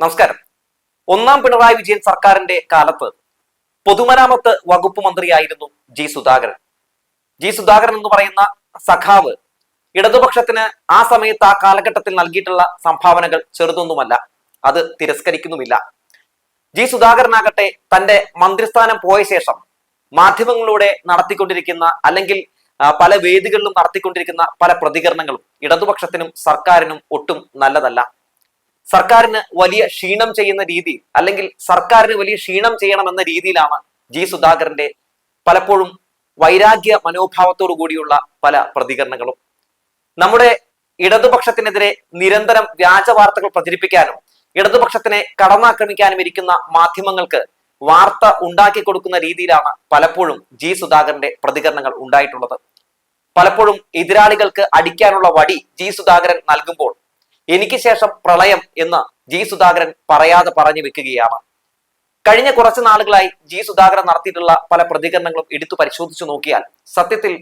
നമസ്കാരം. ഒന്നാം പിണറായി വിജയൻ സർക്കാരിന്റെ കാലത്ത് പൊതുമരാമത്ത് വകുപ്പ് മന്ത്രിയായിരുന്നു ജി സുധാകരൻ. ജി സുധാകരൻ എന്ന് പറയുന്ന സഖാവ് ഇടതുപക്ഷത്തിന് ആ സമയത്ത് ആ കാലഘട്ടത്തിൽ നൽകിയിട്ടുള്ള സംഭാവനകൾ ചെറുതൊന്നുമല്ല. അത് തിരസ്കരിക്കുന്നുമില്ല. ജി സുധാകരനാകട്ടെ തന്റെ മന്ത്രിസ്ഥാനം പോയ ശേഷം മാധ്യമങ്ങളിലൂടെ നടത്തിക്കൊണ്ടിരിക്കുന്ന അല്ലെങ്കിൽ പല വേദികളിലും നടത്തിക്കൊണ്ടിരിക്കുന്ന പല പ്രതികരണങ്ങളും ഇടതുപക്ഷത്തിനും സർക്കാരിനും ഒട്ടും നല്ലതല്ല. സർക്കാരിന് വലിയ ക്ഷീണം ചെയ്യുന്ന രീതി അല്ലെങ്കിൽ സർക്കാരിന് വലിയ ക്ഷീണം ചെയ്യണമെന്ന രീതിയിലാണ് ജി സുധാകരന്റെ പലപ്പോഴും വൈരാഗ്യ മനോഭാവത്തോടു കൂടിയുള്ള പല പ്രതികരണങ്ങളും. നമ്മുടെ ഇടതുപക്ഷത്തിനെതിരെ നിരന്തരം വ്യാജ വാർത്തകൾ പ്രചരിപ്പിക്കാനും ഇടതുപക്ഷത്തിനെ കടന്നാക്രമിക്കാനും ഇരിക്കുന്ന മാധ്യമങ്ങൾക്ക് വാർത്ത ഉണ്ടാക്കി കൊടുക്കുന്ന രീതിയിലാണ് പലപ്പോഴും ജി സുധാകരന്റെ പ്രതികരണങ്ങൾ ഉണ്ടായിട്ടുള്ളത്. പലപ്പോഴും എതിരാളികൾക്ക് അടിക്കാനുള്ള വടി ജി സുധാകരൻ നൽകുമ്പോൾ എനിക്ക് ശേഷം പ്രളയം എന്ന് ജി സുധാകരൻ പറയാതെ പറഞ്ഞു വെക്കുകയാണ്. കഴിഞ്ഞ കുറച്ച് നാളുകളായി ജി സുധാകരൻ നടത്തിയിട്ടുള്ള പല പ്രതികരണങ്ങളും എടുത്തു പരിശോധിച്ചു നോക്കിയാൽ സത്യത്തിൽ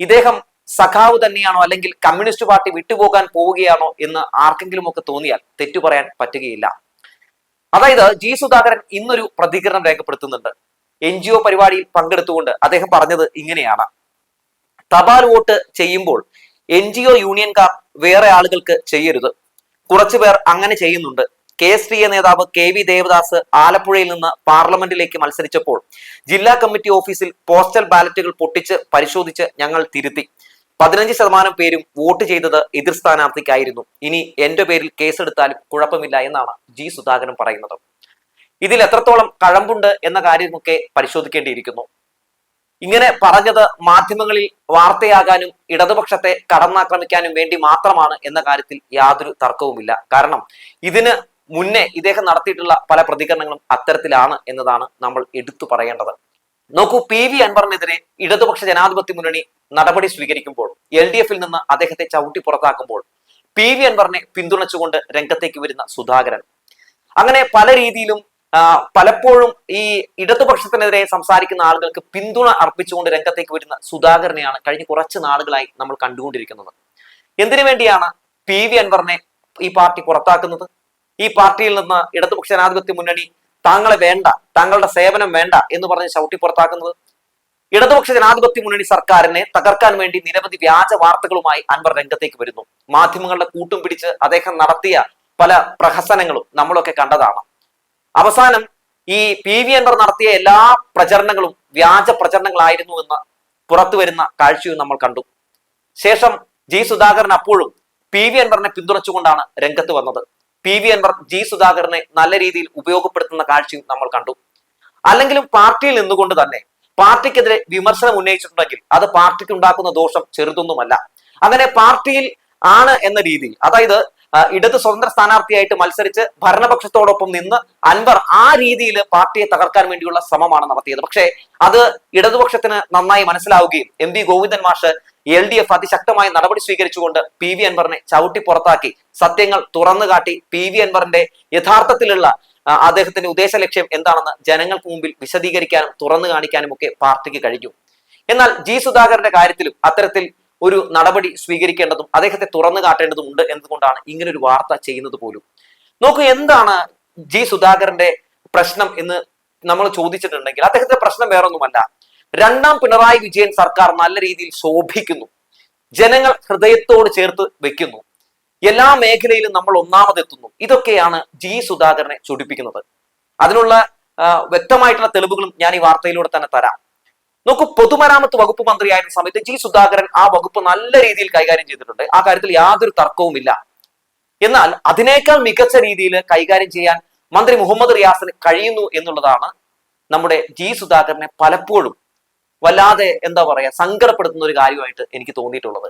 ഇദ്ദേഹം സഖാവ് തന്നെയാണോ അല്ലെങ്കിൽ കമ്മ്യൂണിസ്റ്റ് പാർട്ടി വിട്ടുപോകാൻ പോവുകയാണോ എന്ന് ആർക്കെങ്കിലും ഒക്കെ തോന്നിയാൽ തെറ്റു പറയാൻ പറ്റുകയില്ല. അതായത് ജി സുധാകരൻ ഇന്നൊരു പ്രതികരണം രേഖപ്പെടുത്തുന്നുണ്ട്. എൻ ജി ഒ പരിപാടിയിൽ പങ്കെടുത്തുകൊണ്ട് അദ്ദേഹം പറഞ്ഞത് ഇങ്ങനെയാണ്. തപാൽ വോട്ട് ചെയ്യുമ്പോൾ എൻ ജി ഒ യൂണിയൻകാർ വേറെ ആളുകൾക്ക് ചെയ്യരുത്. കുറച്ചു പേർ അങ്ങനെ ചെയ്യുന്നുണ്ട്. കെ എസ് ഡി എ നേതാവ് കെ വി ദേവദാസ് ആലപ്പുഴയിൽ നിന്ന് പാർലമെന്റിലേക്ക് മത്സരിച്ചപ്പോൾ ജില്ലാ കമ്മിറ്റി ഓഫീസിൽ പോസ്റ്റൽ ബാലറ്റുകൾ പൊട്ടിച്ച് പരിശോധിച്ച് ഞങ്ങൾ തിരുത്തി. പതിനഞ്ച് ശതമാനം പേരും വോട്ട് ചെയ്തത് എതിർ സ്ഥാനാർത്ഥിക്കായിരുന്നു. ഇനി എന്റെ പേരിൽ കേസെടുത്താലും കുഴപ്പമില്ല എന്നാണ് ജി സുധാകരൻ പറയുന്നത്. ഇതിൽ എത്രത്തോളം കഴമ്പുണ്ട് എന്ന കാര്യമൊക്കെ പരിശോധിക്കേണ്ടിയിരിക്കുന്നു. ഇങ്ങനെ പറഞ്ഞത് മാധ്യമങ്ങളിൽ വാർത്തയാകാനും ഇടതുപക്ഷത്തെ കടന്നാക്രമിക്കാനും വേണ്ടി മാത്രമാണ് എന്ന കാര്യത്തിൽ യാതൊരു തർക്കവുമില്ല. കാരണം ഇതിന് മുന്നേ ഇദ്ദേഹം നടത്തിയിട്ടുള്ള പല പ്രതികരണങ്ങളും അത്തരത്തിലാണ് എന്നതാണ് നമ്മൾ എടുത്തു പറയേണ്ടത്. നോക്കൂ പി വി അൻവറിനെതിരെ ഇടതുപക്ഷ ജനാധിപത്യ മുന്നണി നടപടി സ്വീകരിക്കുമ്പോൾ എൽ ഡി എഫിൽ നിന്ന് അദ്ദേഹത്തെ ചവിട്ടി പുറത്താക്കുമ്പോൾ പി വി അൻവറിനെ പിന്തുണച്ചുകൊണ്ട് രംഗത്തേക്ക് വരുന്ന സുധാകരൻ. അങ്ങനെ പല രീതിയിലും പലപ്പോഴും ഈ ഇടതുപക്ഷത്തിനെതിരെ സംസാരിക്കുന്ന ആളുകൾക്ക് പിന്തുണ അർപ്പിച്ചുകൊണ്ട് രംഗത്തേക്ക് വരുന്ന സുധാകരനെയാണ് കഴിഞ്ഞ കുറച്ച് നാളുകളായി നമ്മൾ കണ്ടുകൊണ്ടിരിക്കുന്നത്. എന്തിനു വേണ്ടിയാണ് പി വി അൻവറിനെ ഈ പാർട്ടി പുറത്താക്കുന്നത്? ഈ പാർട്ടിയിൽ നിന്ന് ഇടതുപക്ഷ ജനാധിപത്യ മുന്നണി താങ്കളെ വേണ്ട താങ്കളുടെ സേവനം വേണ്ട എന്ന് പറഞ്ഞ് ചവിട്ടി പുറത്താക്കുന്നത്? ഇടതുപക്ഷ ജനാധിപത്യ മുന്നണി സർക്കാരിനെ തകർക്കാൻ വേണ്ടി നിരവധി വ്യാജ വാർത്തകളുമായി അൻവർ രംഗത്തേക്ക് വരുന്നു. മാധ്യമങ്ങളുടെ കൂട്ടും പിടിച്ച് അദ്ദേഹം നടത്തിയ പല പ്രഹസനങ്ങളും നമ്മളൊക്കെ കണ്ടതാണ്. അവസാനം ഈ പി വി എൻഡർ നടത്തിയ എല്ലാ പ്രചരണങ്ങളും വ്യാജ പ്രചരണങ്ങളായിരുന്നു എന്ന് പുറത്തു വരുന്ന കാഴ്ചയും നമ്മൾ കണ്ടു. ശേഷം ജി സുധാകരൻ അപ്പോഴും പി വി എൻവറിനെ പിന്തുണച്ചുകൊണ്ടാണ് രംഗത്ത് വന്നത്. പി വി എൻവർ ജി സുധാകരനെ നല്ല രീതിയിൽ ഉപയോഗപ്പെടുത്തുന്ന കാഴ്ചയും നമ്മൾ കണ്ടു. അല്ലെങ്കിലും പാർട്ടിയിൽ നിന്നുകൊണ്ട് തന്നെ പാർട്ടിക്കെതിരെ വിമർശനം ഉന്നയിച്ചിട്ടുണ്ടെങ്കിൽ അത് പാർട്ടിക്ക് ഉണ്ടാക്കുന്ന ദോഷം ചെറുതൊന്നുമല്ല. അങ്ങനെ പാർട്ടിയിൽ ആണ് എന്ന രീതിയിൽ അതായത് ഇടത് സ്വതന്ത്ര സ്ഥാനാർത്ഥിയായിട്ട് മത്സരിച്ച് ഭരണപക്ഷത്തോടൊപ്പം നിന്ന് അൻവർ ആ രീതിയിൽ പാർട്ടിയെ തകർക്കാൻ വേണ്ടിയുള്ള ശ്രമമാണ് നടത്തിയത്. പക്ഷേ അത് ഇടതുപക്ഷത്തിന് നന്നായി മനസ്സിലാവുകയും എം വി ഗോവിന്ദൻ മാഷ് എൽ ഡി എഫ് അതിശക്തമായ നടപടി സ്വീകരിച്ചുകൊണ്ട് പി വി അൻവറിനെ ചവിട്ടി പുറത്താക്കി. സത്യങ്ങൾ തുറന്നു കാട്ടി പി വി അൻവറിന്റെ യഥാർത്ഥത്തിലുള്ള അദ്ദേഹത്തിന്റെ ഉദ്ദേശ ലക്ഷ്യം എന്താണെന്ന് ജനങ്ങൾക്ക് മുമ്പിൽ വിശദീകരിക്കാനും തുറന്നു കാണിക്കാനും ഒക്കെ പാർട്ടിക്ക് കഴിഞ്ഞു. എന്നാൽ ജി സുധാകരന്റെ കാര്യത്തിലും അത്തരത്തിൽ ഒരു നടപടി സ്വീകരിക്കേണ്ടതും അദ്ദേഹത്തെ തുറന്നു കാട്ടേണ്ടതും ഉണ്ട് എന്നതുകൊണ്ടാണ് ഇങ്ങനെ ഒരു വാർത്ത ചെയ്യുന്നത് പോലും. നോക്കൂ എന്താണ് ജി സുധാകരന്റെ പ്രശ്നം എന്ന് നമ്മൾ ചോദിച്ചിട്ടുണ്ടെങ്കിൽ അദ്ദേഹത്തിന്റെ പ്രശ്നം വേറൊന്നുമല്ല. രണ്ടാം പിണറായി വിജയൻ സർക്കാർ നല്ല രീതിയിൽ ശോഭിക്കുന്നു. ജനങ്ങൾ ഹൃദയത്തോട് ചേർത്ത് വെക്കുന്നു. എല്ലാ മേഖലയിലും നമ്മൾ ഒന്നാമതെത്തുന്നു. ഇതൊക്കെയാണ് ജി സുധാകരനെ ചൊടിപ്പിക്കുന്നത്. അതിനുള്ള വ്യക്തമായിട്ടുള്ള തെളിവുകളും ഞാൻ ഈ വാർത്തയിലൂടെ തന്നെ തരാം. നോക്കൂ പൊതുമരാമത്ത് വകുപ്പ് മന്ത്രിയായിരുന്ന സമയത്ത് ജി സുധാകരൻ ആ വകുപ്പ് നല്ല രീതിയിൽ കൈകാര്യം ചെയ്തിട്ടുണ്ട്. ആ കാര്യത്തിൽ യാതൊരു തർക്കവുമില്ല. എന്നാൽ അതിനേക്കാൾ മികച്ച രീതിയിൽ കൈകാര്യം ചെയ്യാൻ മന്ത്രി മുഹമ്മദ് റിയാസിന് കഴിയുന്നു എന്നുള്ളതാണ് നമ്മുടെ ജി സുധാകരനെ പലപ്പോഴും വല്ലാതെ എന്താ പറയാ സങ്കടപ്പെടുത്തുന്ന ഒരു കാര്യമായിട്ട് എനിക്ക് തോന്നിയിട്ടുള്ളത്.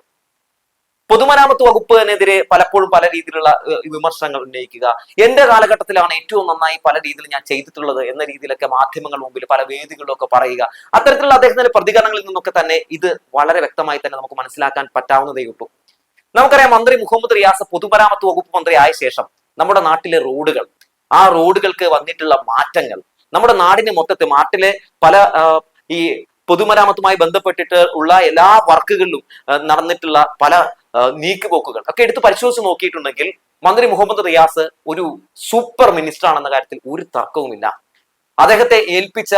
പൊതുമരാമത്ത് വകുപ്പിനെതിരെ പലപ്പോഴും പല രീതിയിലുള്ള വിമർശനങ്ങൾ ഉന്നയിക്കുക. എന്റെ കാലഘട്ടത്തിലാണ് ഏറ്റവും നന്നായി പല രീതിയിൽ ഞാൻ ചെയ്തിട്ടുള്ളത് എന്ന രീതിയിലൊക്കെ മാധ്യമങ്ങൾ മുമ്പിൽ പല വേദികളിലൊക്കെ പറയുക. അത്തരത്തിലുള്ള അദ്ദേഹത്തിന്റെ പ്രതികരണങ്ങളിൽ നിന്നൊക്കെ തന്നെ ഇത് വളരെ വ്യക്തമായി തന്നെ നമുക്ക് മനസ്സിലാക്കാൻ പറ്റാവുന്നതേ ഉള്ളൂ. നമുക്കറിയാം മന്ത്രി മുഹമ്മദ് റിയാസ് പൊതുമരാമത്ത് വകുപ്പ് മന്ത്രി ആയ ശേഷം നമ്മുടെ നാട്ടിലെ റോഡുകൾ ആ റോഡുകൾക്ക് വന്നിട്ടുള്ള മാറ്റങ്ങൾ നമ്മുടെ നാടിന് മൊത്തത്തിൽ നാട്ടിലെ പല ഈ പൊതുമരാമത്തുമായി ബന്ധപ്പെട്ടിട്ട് ഉള്ള എല്ലാ വർക്കുകളിലും നടന്നിട്ടുള്ള പല നീക്കുപോക്കുകൾ ഒക്കെ എടുത്ത് പരിശോധിച്ച് നോക്കിയിട്ടുണ്ടെങ്കിൽ മന്ത്രി മുഹമ്മദ് റിയാസ് ഒരു സൂപ്പർ മിനിസ്റ്റർ ആണെന്ന കാര്യത്തിൽ ഒരു തർക്കവുമില്ല. അദ്ദേഹത്തെ ഏൽപ്പിച്ച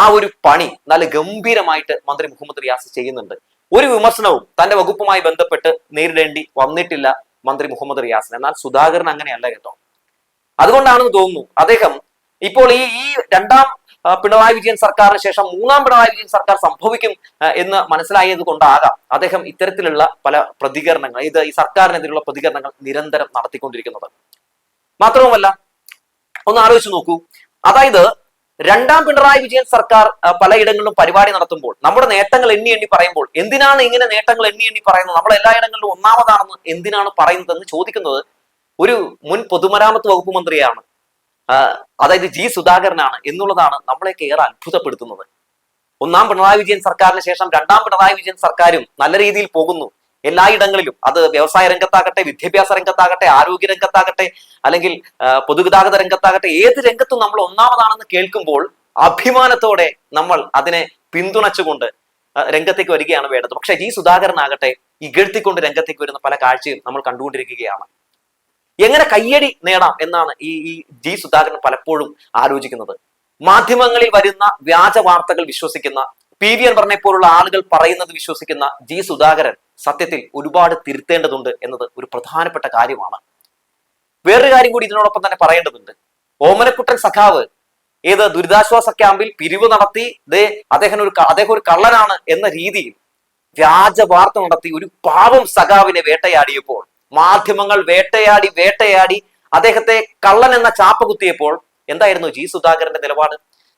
ആ ഒരു പണി നല്ല ഗംഭീരമായിട്ട് മന്ത്രി മുഹമ്മദ് റിയാസ് ചെയ്യുന്നുണ്ട്. ഒരു വിമർശനവും തന്റെ വകുപ്പുമായി ബന്ധപ്പെട്ട് നേരിടേണ്ടി വന്നിട്ടില്ല മന്ത്രി മുഹമ്മദ് റിയാസിന്. എന്നാൽ സുധാകരൻ അങ്ങനെയല്ല കേട്ടോ. അതുകൊണ്ടാണെന്ന് തോന്നുന്നു അദ്ദേഹം ഇപ്പോൾ ഈ ഈ രണ്ടാം പിണറായി വിജയൻ സർക്കാരിന് ശേഷം മൂന്നാം പിണറായി വിജയൻ സർക്കാർ സംഭവിക്കും എന്ന് മനസ്സിലായത് കൊണ്ടാകാം അദ്ദേഹം ഇത്തരത്തിലുള്ള പല പ്രതികരണങ്ങൾ ഇത് ഈ സർക്കാരിനെതിരെയുള്ള പ്രതികരണങ്ങൾ നിരന്തരം നടത്തിക്കൊണ്ടിരിക്കുന്നത്. മാത്രവുമല്ല ഒന്ന് ആലോചിച്ച് നോക്കൂ. അതായത് രണ്ടാം പിണറായി വിജയൻ സർക്കാർ പലയിടങ്ങളിലും പരിപാടി നടത്തുമ്പോൾ നമ്മുടെ നേട്ടങ്ങൾ എണ്ണി എണ്ണി പറയുമ്പോൾ എന്തിനാണ് ഇങ്ങനെ നേട്ടങ്ങൾ എണ്ണി എണ്ണി പറയുന്നത്? നമ്മൾ എല്ലായിടങ്ങളിലും ഒന്നാമതാണെന്ന് എന്തിനാണ് പറയുന്നതെന്ന് ചോദിക്കുന്നത് ഒരു മുൻ പൊതുമരാമത്ത് വകുപ്പ് മന്ത്രിയാണ്. അതായത് ജി സുധാകരനാണ് എന്നുള്ളതാണ് നമ്മളെയൊക്കെ ഏറെ അത്ഭുതപ്പെടുത്തുന്നത്. ഒന്നാം പിണറായി വിജയൻ സർക്കാരിന് ശേഷം രണ്ടാം പിണറായി വിജയൻ സർക്കാരും നല്ല രീതിയിൽ പോകുന്നു. എല്ലായിടങ്ങളിലും. അത് വ്യവസായ രംഗത്താകട്ടെ വിദ്യാഭ്യാസ രംഗത്താകട്ടെ ആരോഗ്യ രംഗത്താകട്ടെ അല്ലെങ്കിൽ പൊതുഗതാഗത രംഗത്താകട്ടെ ഏത് രംഗത്തും നമ്മൾ ഒന്നാമതാണെന്ന് കേൾക്കുമ്പോൾ അഭിമാനത്തോടെ നമ്മൾ അതിനെ പിന്തുണച്ചുകൊണ്ട് രംഗത്തേക്ക് വരികയാണ് വേണ്ടത്. പക്ഷേ ജി സുധാകരൻ ആകട്ടെ ഇകഴ്ത്തിക്കൊണ്ട് രംഗത്തേക്ക് വരുന്ന പല കാഴ്ചയും നമ്മൾ കണ്ടുകൊണ്ടിരിക്കുകയാണ്. എങ്ങനെ കയ്യടി നേടാം എന്നാണ് ഈ ഈ ജി സുധാകരൻ പലപ്പോഴും ആലോചിക്കുന്നത്. മാധ്യമങ്ങളിൽ വരുന്ന വ്യാജ വാർത്തകൾ വിശ്വസിക്കുന്ന പി വി അൻവറിനെ പോലുള്ള ആളുകൾ പറയുന്നത് വിശ്വസിക്കുന്ന ജി സുധാകരൻ സത്യത്തിൽ ഒരുപാട് തിരുത്തേണ്ടതുണ്ട് എന്നത് ഒരു പ്രധാനപ്പെട്ട കാര്യമാണ്. വേറൊരു കാര്യം കൂടി ഇതിനോടൊപ്പം തന്നെ പറയേണ്ടതുണ്ട്. ഓമനക്കുട്ടൻ സഖാവ് ഏത് ദുരിതാശ്വാസ ക്യാമ്പിൽ പിരിവ് നടത്തി ദേ അദ്ദേഹം ഒരു അദ്ദേഹം ഒരു കള്ളനാണ് എന്ന രീതിയിൽ വ്യാജ വാർത്ത നടത്തി ഒരു പാവം സഖാവിനെ വേട്ടയാടിയപ്പോൾ മാധ്യമങ്ങൾ വേട്ടയാടി വേട്ടയാടി അദ്ദേഹത്തെ കള്ളൻ എന്ന ചാപ്പ കുത്തിയപ്പോൾ എന്തായിരുന്നു ജി സുധാകരന്റെ നിലപാട്?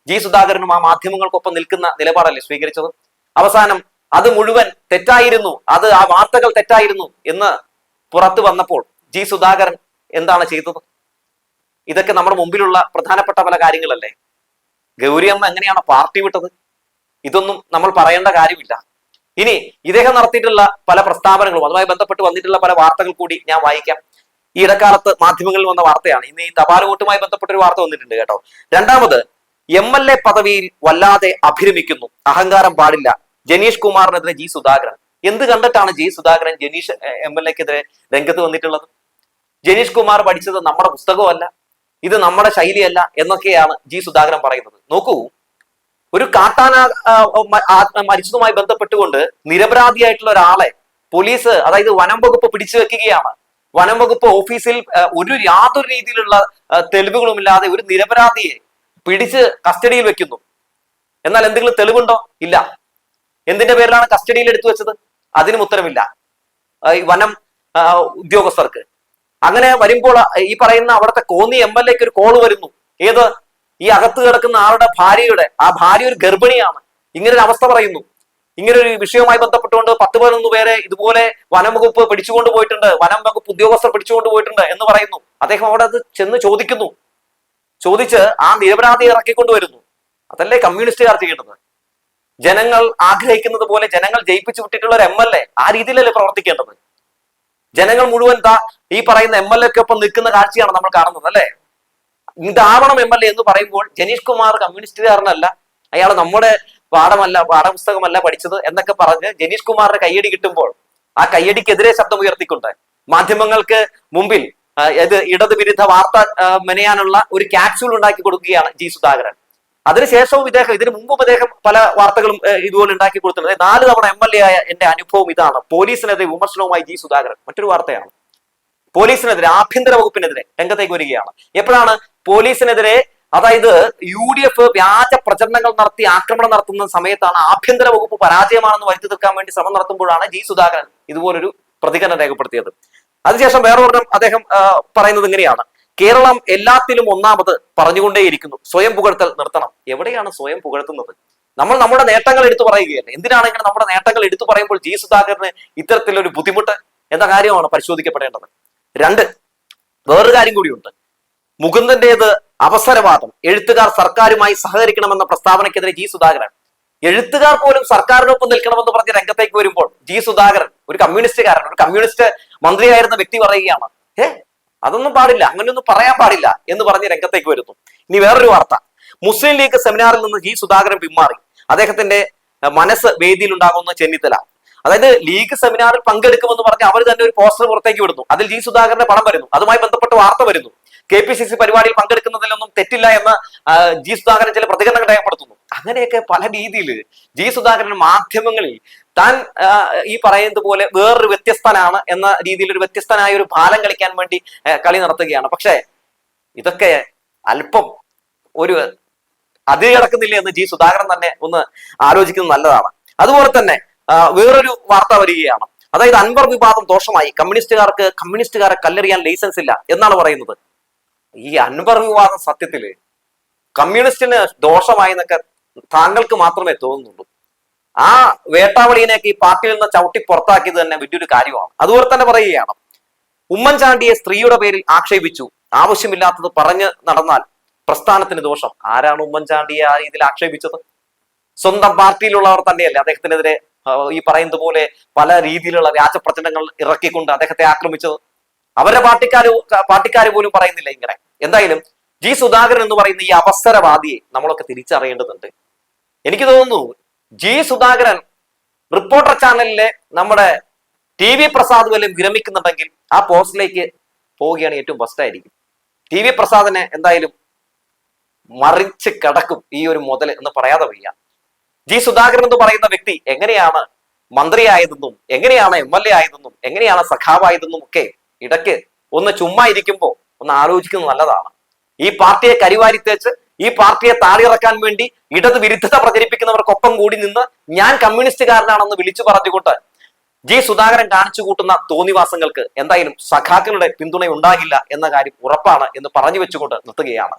ജി സുധാകരനും ആ മാധ്യമങ്ങൾക്കൊപ്പം നിൽക്കുന്ന നിലപാടല്ലേ സ്വീകരിച്ചത്? അവസാനം അത് മുഴുവൻ തെറ്റായിരുന്നു അത് ആ വാർത്തകൾ തെറ്റായിരുന്നു എന്ന് പുറത്തു വന്നപ്പോൾ ജി സുധാകരൻ എന്താണ് ചെയ്തത്? ഇതൊക്കെ നമ്മുടെ മുമ്പിലുള്ള പ്രധാനപ്പെട്ട പല കാര്യങ്ങളല്ലേ? ഗൗരിയമ്മ എങ്ങനെയാണ് പാർട്ടി വിട്ടത്? ഇതൊന്നും നമ്മൾ പറയേണ്ട കാര്യമില്ല. ഇനി ഇദ്ദേഹം നടത്തിയിട്ടുള്ള പല പ്രസ്താവനകളും അതുമായി ബന്ധപ്പെട്ട് വന്നിട്ടുള്ള പല വാർത്തകൾ കൂടി ഞാൻ വായിക്കാം. ഈ ഇടക്കാലത്ത് മാധ്യമങ്ങളിൽ വന്ന വാർത്തയാണ്. ഇന്ന് ഈ തപാൽ വോട്ടുമായി ബന്ധപ്പെട്ട ഒരു വാർത്ത വന്നിട്ടുണ്ട് കേട്ടോ. രണ്ടാമത് എം എൽ എ പദവിയിൽ വല്ലാതെ അഭിരമിക്കുന്നു. അഹങ്കാരം പാടില്ല. ജനീഷ് കുമാറിനെതിരെ ജി സുധാകരൻ. എന്ത് കണ്ടിട്ടാണ് G Sudhakaran Janeesh M L എക്കെതിരെ രംഗത്ത് വന്നിട്ടുള്ളത്? ജനീഷ് കുമാർ പഠിച്ചത് നമ്മുടെ പുസ്തകമല്ല. ഇത് നമ്മുടെ ശൈലിയല്ല എന്നൊക്കെയാണ് ജി സുധാകരൻ പറയുന്നത്. നോക്കൂ ഒരു കാട്ടാന മരിച്ചതുമായി ബന്ധപ്പെട്ടുകൊണ്ട് നിരപരാധിയായിട്ടുള്ള ഒരാളെ പോലീസ് അതായത് വനം വകുപ്പ് പിടിച്ചു വെക്കുകയാണ്. വനം വകുപ്പ് ഓഫീസിൽ ഒരു യാതൊരു രീതിയിലുള്ള തെളിവുകളുമില്ലാതെ ഒരു നിരപരാധിയെ പിടിച്ച് കസ്റ്റഡിയിൽ വെക്കുന്നു. എന്നാൽ എന്തെങ്കിലും തെളിവുണ്ടോ? ഇല്ല. എന്തിന്റെ പേരിലാണ് കസ്റ്റഡിയിൽ എടുത്തു വെച്ചത്? അതിനും ഉത്തരവില്ല ഈ വനം ഉദ്യോഗസ്ഥർക്ക്. അങ്ങനെ വരുമ്പോൾ ഈ പറയുന്ന അവിടുത്തെ കോന്നി എം എൽ എക്ക് ഒരു കോൾ വരുന്നു. ഏത്? ഈ അകത്ത് കിടക്കുന്ന ആളുടെ ഭാര്യയുടെ ആ ഭാര്യ ഒരു ഗർഭിണിയാണ്. ഇങ്ങനെ ഒരു അവസ്ഥ പറയുന്നു. ഇങ്ങനെ ഒരു വിഷയവുമായി ബന്ധപ്പെട്ടുകൊണ്ട് പത്ത് പതിനൊന്ന് പേരെ ഇതുപോലെ വനം വകുപ്പ് പിടിച്ചുകൊണ്ട് പോയിട്ടുണ്ട് വനം വകുപ്പ് ഉദ്യോഗസ്ഥർ പിടിച്ചുകൊണ്ട് പോയിട്ടുണ്ട് എന്ന് പറയുന്നു. അദ്ദേഹം അവിടെ അത് ചെന്ന് ചോദിക്കുന്നു. ചോദിച്ച് ആ നിരപരാധി ഇറക്കിക്കൊണ്ട് വരുന്നു അതല്ലേ കമ്മ്യൂണിസ്റ്റുകാർ ചെയ്യേണ്ടത്? ജനങ്ങൾ ആഗ്രഹിക്കുന്നത് പോലെ ജനങ്ങൾ ജയിപ്പിച്ചു വിട്ടിട്ടുള്ള ഒരു എം എൽ എ ആ രീതിയിലല്ലേ പ്രവർത്തിക്കേണ്ടത്? ജനങ്ങൾ മുഴുവൻ ഈ പറയുന്ന എം എൽ എക്കൊപ്പം നിൽക്കുന്ന കാഴ്ചയാണ് നമ്മൾ കാണുന്നത് അല്ലേ? ഇതാവണം എം എൽ എ എന്ന് പറയുമ്പോൾ ജനീഷ് കുമാർ കമ്മ്യൂണിസ്റ്റുകാരനല്ല അയാൾ നമ്മുടെ പാഠമല്ല പാഠപുസ്തകമല്ല പഠിച്ചത് എന്നൊക്കെ പറഞ്ഞ് ജനീഷ് കുമാറിന്റെ കയ്യടി കിട്ടുമ്പോൾ ആ കയ്യടിക്കെതിരെ ശബ്ദം ഉയർത്തിക്കൊണ്ട് മാധ്യമങ്ങൾക്ക് മുമ്പിൽ ഇത് ഇടതുവിരുദ്ധ വാർത്ത മെനയാനുള്ള ഒരു ക്യാപ്സ്യൂൾ ഉണ്ടാക്കി കൊടുക്കുകയാണ് ജി സുധാകരൻ. അതിനുശേഷവും ഇദ്ദേഹം ഇതിനു മുമ്പും അദ്ദേഹം പല വാർത്തകളും ഇതുപോലെ ഉണ്ടാക്കി കൊടുത്തിട്ടുണ്ട്. നാല് തവണ എം എൽ എ ആയ എന്റെ അനുഭവം ഇതാണ്. പോലീസിനെതിരെ വിമർശനവുമായി ജി സുധാകരൻ. മറ്റൊരു വാർത്തയാണ്. പോലീസിനെതിരെ ആഭ്യന്തര വകുപ്പിനെതിരെ രംഗത്തേക്ക് വരികയാണ് എപ്പോഴാണ് പോലീസിനെതിരെ അതായത് യു ഡി എഫ് വ്യാജ പ്രചരണങ്ങൾ നടത്തി ആക്രമണം നടത്തുന്ന സമയത്താണ് ആഭ്യന്തര വകുപ്പ് പരാജയമാണെന്ന് വരുത്തി തീർക്കാൻ വേണ്ടി ശ്രമം നടത്തുമ്പോഴാണ് ജി സുധാകരൻ ഇതുപോലൊരു പ്രതികരണം രേഖപ്പെടുത്തിയത്. അതിനുശേഷം വേറെ ഒരെണ്ണം അദ്ദേഹം പറയുന്നത് ഇങ്ങനെയാണ്. കേരളം എല്ലാത്തിലും ഒന്നാമത് പറഞ്ഞുകൊണ്ടേയിരിക്കുന്നു. സ്വയം പുകഴ്ത്തൽ നിർത്തണം. എവിടെയാണ് സ്വയം പുകഴ്ത്തുന്നത്? നമ്മൾ നമ്മുടെ നേട്ടങ്ങൾ എടുത്തു പറയുകയല്ലേ. എന്തിനാണെങ്കിലും നമ്മുടെ നേട്ടങ്ങൾ എടുത്തു പറയുമ്പോൾ ജി സുധാകരന് ഇത്തരത്തിലൊരു ബുദ്ധിമുട്ട് എന്ന കാര്യമാണ് പരിശോധിക്കപ്പെടേണ്ടത്? രണ്ട് വേറൊരു കാര്യം കൂടിയുണ്ട്. മുകുന്ദന്റേത് അവസരവാദം. എഴുത്തുകാർ സർക്കാരുമായി സഹകരിക്കണമെന്ന പ്രസ്താവനയ്ക്കെതിരെ ജി സുധാകരൻ. എഴുത്തുകാർ പോലും സർക്കാരിനൊപ്പം നിൽക്കണമെന്ന് പറഞ്ഞ രംഗത്തേക്ക് വരുമ്പോൾ ജി സുധാകരൻ ഒരു കമ്മ്യൂണിസ്റ്റുകാരൻ ഒരു കമ്മ്യൂണിസ്റ്റ് മന്ത്രിയായിരുന്ന വ്യക്തി പറയുകയാണ് ഏ അതൊന്നും പാടില്ല അങ്ങനെയൊന്നും പറയാൻ പാടില്ല എന്ന് പറഞ്ഞ് രംഗത്തേക്ക് വരുന്നു. ഇനി വേറൊരു വാർത്ത. മുസ്ലിം ലീഗ് സെമിനാറിൽ നിന്ന് ജി സുധാകരൻ പിന്മാറി. അദ്ദേഹത്തിന്റെ മനസ്സ് വേദിയിൽ ഉണ്ടാകുന്ന ചെന്നിത്തല. അതായത് ലീഗ് സെമിനാറിൽ പങ്കെടുക്കുമെന്ന് പറഞ്ഞ് അവർ തന്നെ ഒരു പോസ്റ്റർ പുറത്തേക്ക് വിടുന്നു. അതിൽ ജി സുധാകരന്റെ പണം വരുന്നു. അതുമായി ബന്ധപ്പെട്ട് വാർത്ത വരുന്നു. കെ പി സി സി പരിപാടിയിൽ പങ്കെടുക്കുന്നതിലൊന്നും തെറ്റില്ല എന്ന് ജി സുധാകരൻ ചില പ്രതികരണങ്ങൾ രേഖപ്പെടുത്തുന്നു. അങ്ങനെയൊക്കെ പല രീതിയിൽ ജി സുധാകരൻ മാധ്യമങ്ങളിൽ താൻ ഈ പറയുന്നത് പോലെ വേറൊരു വ്യത്യസ്തനാണ് എന്ന രീതിയിൽ ഒരു വ്യത്യസ്തനായ ഒരു ഭാരം കളിക്കാൻ വേണ്ടി കളി നടത്തുകയാണ്. പക്ഷേ ഇതൊക്കെ അല്പം ഒരു അതിൽ കിടക്കുന്നില്ല എന്ന് ജി സുധാകരൻ തന്നെ ഒന്ന് ആലോചിക്കുന്നത് നല്ലതാണ്. അതുപോലെ തന്നെ വേറൊരു വാർത്ത വരികയാണ്. അതായത് അൻവർ വിവാദം ദോഷമായി. കമ്മ്യൂണിസ്റ്റുകാർക്ക് കമ്മ്യൂണിസ്റ്റുകാരെ കല്ലെറിയാൻ ലൈസൻസ് ഇല്ല എന്നാണ് പറയുന്നത്. ഈ അൻവർ വിവാദം സത്യത്തിൽ കമ്മ്യൂണിസ്റ്റിന് ദോഷമായി എന്നൊക്കെ താങ്കൾക്ക് മാത്രമേ തോന്നുന്നുള്ളൂ. ആ വേട്ടാവളിനെയൊക്കെ ഈ പാർട്ടിയിൽ നിന്ന് ചവിട്ടി പുറത്താക്കിയത് തന്നെ വലിയൊരു കാര്യമാണ്. അതുപോലെ തന്നെ പറയുകയാണ്. ഉമ്മൻചാണ്ടിയെ സ്ത്രീയുടെ പേരിൽ ആക്ഷേപിച്ചു. ആവശ്യമില്ലാത്തത് പറഞ്ഞ് നടന്നാൽ പ്രസ്ഥാനത്തിന് ദോഷം. ആരാണ് ഉമ്മൻചാണ്ടിയെ ആ രീതിയിൽ ആക്ഷേപിച്ചത്? സ്വന്തം പാർട്ടിയിലുള്ളവർ തന്നെയല്ലേ അദ്ദേഹത്തിനെതിരെ ഈ പറയുന്നത് പോലെ പല രീതിയിലുള്ള രാജപ്രചനങ്ങൾ ഇറക്കിക്കൊണ്ട് അദ്ദേഹത്തെ ആക്രമിച്ചത്. അവരുടെ പാർട്ടിക്കാര് പാർട്ടിക്കാര് പോലും പറയുന്നില്ല ഇങ്ങനെ. എന്തായാലും ജി സുധാകരൻ എന്ന് പറയുന്ന ഈ അവസരവാദിയെ നമ്മളൊക്കെ തിരിച്ചറിയേണ്ടതുണ്ട്. എനിക്ക് തോന്നുന്നു ജി സുധാകരൻ റിപ്പോർട്ടർ ചാനലിലെ നമ്മുടെ ടി വി പ്രസാദ് വല്ലതും വിരമിക്കുന്നുണ്ടെങ്കിൽ ആ പോസ്റ്റിലേക്ക് പോവുകയാണ് ഏറ്റവും ബെസ്റ്റ് ആയിരിക്കും. ടി വി പ്രസാദിനെ എന്തായാലും മറിച്ച് കിടക്കും ഈ ഒരു മുതൽ എന്ന് പറയാതെ വയ്യ. ജി സുധാകരൻ എന്ന് പറയുന്ന വ്യക്തി എങ്ങനെയാണ് മന്ത്രിയായതെന്നും എങ്ങനെയാണ് എം എൽ എ ആയതെന്നും എങ്ങനെയാണ് സഖാവായതെന്നും ഒക്കെ ഇടയ്ക്ക് ഒന്ന് ചുമ്മാ ഇരിക്കുമ്പോൾ ഒന്ന് ആലോചിക്കുന്നത് നല്ലതാണ്. ഈ പാർട്ടിയെ കരിവാരി തേച്ച് ഈ പാർട്ടിയെ താളിയിറക്കാൻ വേണ്ടി ഇടത് വിരുദ്ധത പ്രചരിപ്പിക്കുന്നവർക്കൊപ്പം കൂടി നിന്ന് ഞാൻ കമ്മ്യൂണിസ്റ്റുകാരനാണെന്ന് വിളിച്ചു പറഞ്ഞുകൊണ്ട് ജി സുധാകരൻ കാണിച്ചു കൂട്ടുന്ന തോന്നിവാസങ്ങൾക്ക് എന്തായാലും സഖാക്കളുടെ പിന്തുണ ഉണ്ടാകില്ല എന്ന കാര്യം ഉറപ്പാണ് എന്ന് പറഞ്ഞു വെച്ചുകൊണ്ട് നിർത്തുകയാണ്.